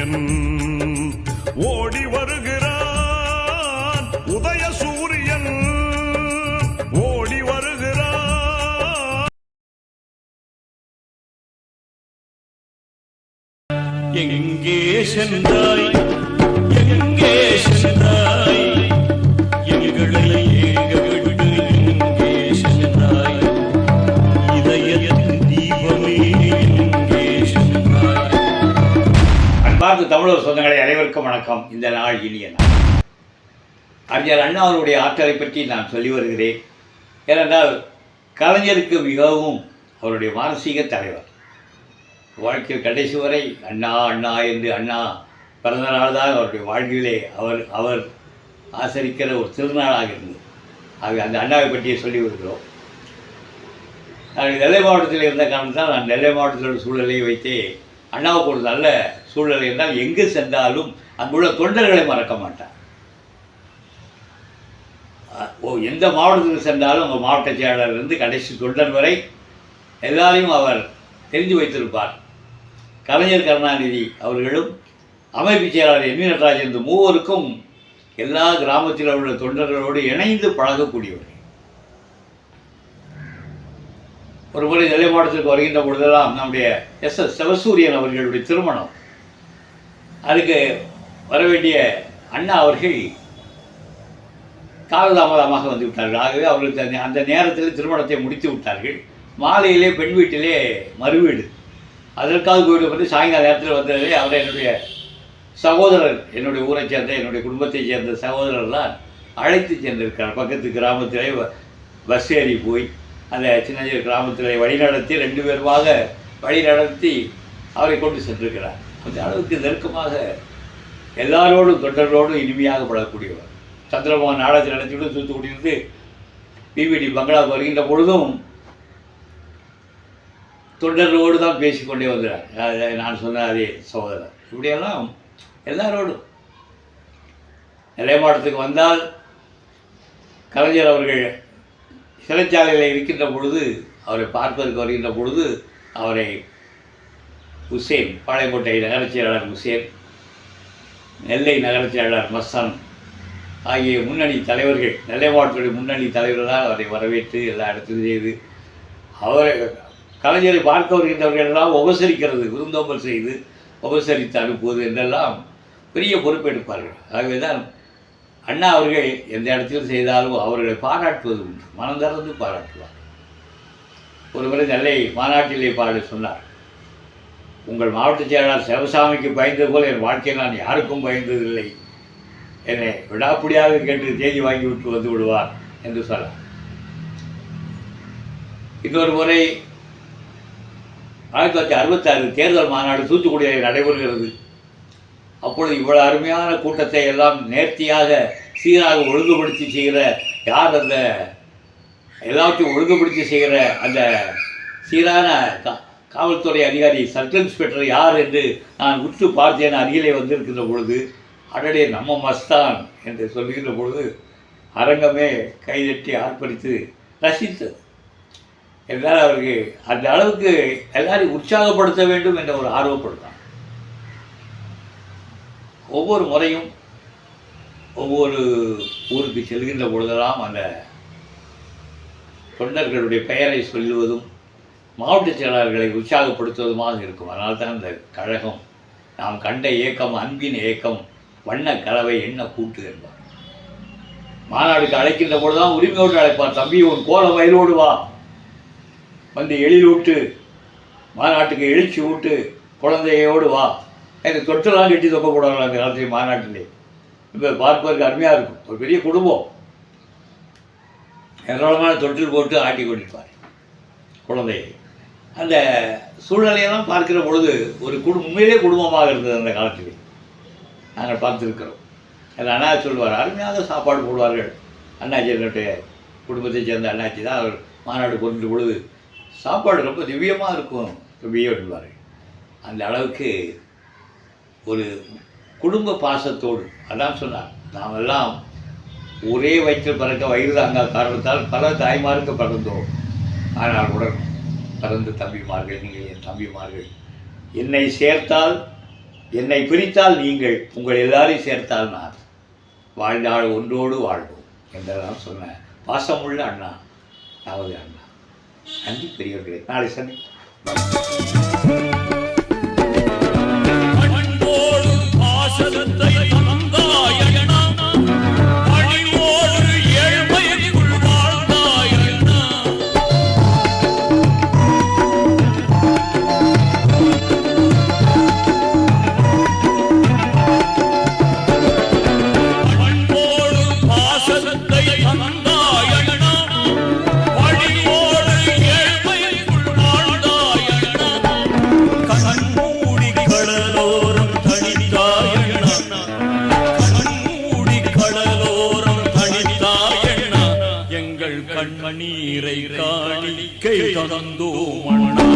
சூரியன் ஓடி வருகிறான். உதய சூரியன் ஓடி வருகிறான். எங்கே சென்றாய்? அன்பார்ந்த தமிழர் சொந்தங்களை அனைவருக்கும் வணக்கம். இந்த நாள் இனிய நாள். அறிஞர் அண்ணா அவருடைய ஆற்றலை பற்றி நான் சொல்லி வருகிறேன். ஏனென்றால் கலைஞருக்கு மிகவும் அவருடைய மானசீக தலைவர். வாழ்க்கையில் கடைசி வரை அண்ணா அண்ணா என்று அண்ணா பிறந்த நாள் தான் அவருடைய வாழ்க்கையிலே அவர் அவர் ஆசரிக்கிற ஒரு திருநாளாக இருந்தது. ஆக அந்த அண்ணாவை பற்றியே சொல்லி வருகிறோம். நான் நெல்லை மாவட்டத்தில் இருந்த காரணத்தால் நான் நெல்லை மாவட்டத்தோட சூழலை வைத்தே அண்ணாவுக்கு ஒரு நல்ல சூழ்நிலை என்றால் எங்கு சென்றாலும் அங்குள்ள தொண்டர்களை மறக்க மாட்டார். ஓ எந்த மாவட்டத்துக்கு சென்றாலும் அவங்க மாவட்ட செயலாளர்லேருந்து கடைசி தொண்டர் வரை எல்லாரையும் அவர் தெரிஞ்சு வைத்திருப்பார். கலைஞர் கருணாநிதி அவர்களும் அமைப்பு செயலாளர் எம். வி. நடராஜன் இந்த மூவருக்கும் எல்லா கிராமத்தில் உள்ள தொண்டர்களோடு இணைந்து பழகக்கூடியவர். ஒரு முறை நெல்லை மாவட்டத்திற்கு வருகின்ற பொழுதெல்லாம் நம்முடைய எஸ். எஸ். சிவசூரியன் அவர்களுடைய திருமணம். அதுக்கு வர வேண்டிய அண்ணா அவர்கள் காலதாமதமாக வந்து விட்டார்கள். ஆகவே அவர்களுக்கு அந்த- அந்த நேரத்தில் திருமணத்தை முடித்து விட்டார்கள். மாலையிலே பெண் வீட்டிலே மறுவீடு. அதற்காக வீடு வந்து சாயங்கால நேரத்தில் வந்ததிலே அவர் என்னுடைய சகோதரர் என்னுடைய ஊரை சேர்ந்த என்னுடைய குடும்பத்தைச் சேர்ந்த சகோதரர்லாம் அழைத்து சென்றிருக்கிறார். பக்கத்து கிராமத்திலே பஸ் ஏறி போய் அந்த சின்ன சின்ன கிராமத்திலே வழிநடத்தி ரெண்டு பேருமாக வழிநடத்தி அவரை கொண்டு சென்றிருக்கிறார். அந்த அளவுக்கு நெருக்கமாக எல்லாரோடும் தொண்டர்களோடும் இனிமையாக பழகக்கூடியவர். சந்திரமோகன் நாடகத்தை நடத்திவிட்டு தூத்துக்குடியிலிருந்து பிபிடி பங்களாவுக்கு வருகின்ற பொழுதும் தொண்டர்களோடு தான் பேசிக்கொண்டே வந்தார் நான் சொன்ன அதே சகோதரர். இப்படியெல்லாம் எல்லாரோடும். நெல்லை மாவட்டத்துக்கு வந்தால் கலைஞர் அவர்கள் சிறைச்சாலையில் இருக்கின்ற பொழுது அவரை பார்ப்பதற்கு வருகின்ற பொழுது அவரை ஹுசேன் பாளையங்கோட்டை நகரச் செயலாளர் ஹுசேன் நெல்லை நகரச் செயலாளர் மஸ்தான் ஆகிய முன்னணி தலைவர்கள் நெல்லை மாவட்டத்துடைய முன்னணி தலைவர்களால் அவரை வரவேற்று எல்லா இடத்திலும் செய்து அவரை கலைஞரை பார்க்க வருகின்றவர்கள் எல்லாம் உபசரிக்கிறது விருந்தோம்பல் செய்து உபசரித்து அனுப்புவது என்றெல்லாம் பெரிய பொறுப்பெடுப்பார்கள் ஆகவே தான் அண்ணா அவர்கள் எந்த இடத்திலும் செய்தாலும் அவர்களை பாராட்டுவது உண்டு. மனம் திறந்து பாராட்டுவார். ஒரு முறை நெல்லை மாநாட்டிலே பாடு சொன்னார். உங்கள் மாவட்ட செயலாளர் சிவசாமிக்கு பயந்தது போல என் வாழ்க்கையில் நான் யாருக்கும் பயந்ததில்லை. என்னை விடாப்பிடியாக கேட்டு தேதி வாங்கி விட்டு வந்து விடுவார் என்று சொன்னார். இன்னொரு முறை ஆயிரத்தி தொள்ளாயிரத்தி அறுபத்தாறு தேர்தல் மாநாடு தூத்துக்குடியில் நடைபெறுகிறது. அப்பொழுது இவ்வளோ அருமையான கூட்டத்தை எல்லாம் நேர்த்தியாக சீராக ஒழுங்குபடுத்தி செய்கிற யார் அந்த எல்லாத்தையும் ஒழுங்குபடுத்தி செய்கிற அந்த சீரான காவல்துறை அதிகாரி சர்க்கிள் இன்ஸ்பெக்டர் யார் என்று நான் உற்று பார்த்தேன். அருகிலே வந்திருக்கின்ற பொழுது அடடே நம்ம மஸ்தான் என்று சொல்லுகின்ற பொழுது அரங்கமே கைதட்டி ஆர்ப்பரித்து ரசித்தது. என்றால் அவருக்கு அந்த அளவுக்கு எல்லாரையும் உற்சாகப்படுத்த வேண்டும் என்ற ஒரு ஆர்வப்படுத்தான் ஒவ்வொரு முறையும் ஒவ்வொரு ஊருக்கு செல்கின்ற பொழுதெல்லாம் அந்த தொண்டர்களுடைய பெயரை சொல்லுவதும் மாவட்ட செயலாளர்களை உற்சாகப்படுத்துவதுமாக இருக்கும். அதனால தான் இந்த கழகம் நாம் கண்ட இயக்கம் அன்பின் இயக்கம் வண்ண கலவை என்ன கூட்டு என்பார். மாநாடுக்கு அழைக்கின்ற பொழுதுதான் உரிமையோடு அழைப்பார். தம்பி உன் கோல வயலோடு வா. வந்து எழிலூட்டு மாநாட்டுக்கு எழுச்சி ஊட்டு. குழந்தையோடு வா. எனக்கு தொட்டெல்லாம் கட்டி தொக்க போடுவாங்க அந்த காலத்தில் மாநாட்டிலே. இப்போ பார்ப்பதற்கு அருமையாக இருக்கும். ஒரு பெரிய குடும்பம். ஏராளமான தொட்டில் போட்டு ஆட்டி கொண்டிருப்பார் குழந்தையை. அந்த சூழ்நிலையெல்லாம் பார்க்கிற பொழுது ஒரு குடும்பம் உண்மையிலே குடும்பமாக இருந்தது அந்த காலத்தில். நாங்கள் பார்த்துருக்கிறோம். அதில் அண்ணா சொல்வார் அருமையாக சாப்பாடு போடுவார்கள். அண்ணாச்சி என்னுடைய குடும்பத்தைச் சேர்ந்த அண்ணாச்சி தான் அவர் மாநாடு கொண்டு பொழுது சாப்பாடு ரொம்ப திவ்யமாக இருக்கும். திவ்யம் என்பார்கள் அந்த அளவுக்கு ஒரு குடும்ப பாசத்தோடு அதான் சொன்னார் நாம் எல்லாம் ஒரே வயிற்றில் பிறக்க வயிறு தாங்க காரணத்தால் பல தாய்மாருக்கு பிறந்தோம். ஆனால் உடனே பிறந்த தம்பிமார்கள் நீங்கள் என் தம்பிமார்கள். என்னை சேர்த்தால் என்னை பிரித்தால் நீங்கள் உங்கள் எல்லாரையும் சேர்த்தால் நான். வாழ்ந்தால் ஒன்றோடு வாழ்வோம் என்றெல்லாம் சொன்ன பாசமுள்ள அண்ணா நமது அண்ணா. நன்றி பெரியவர்களே. நாளை சந்தி கண்ணீரை காணிக்கை தந்தோ அண்ணா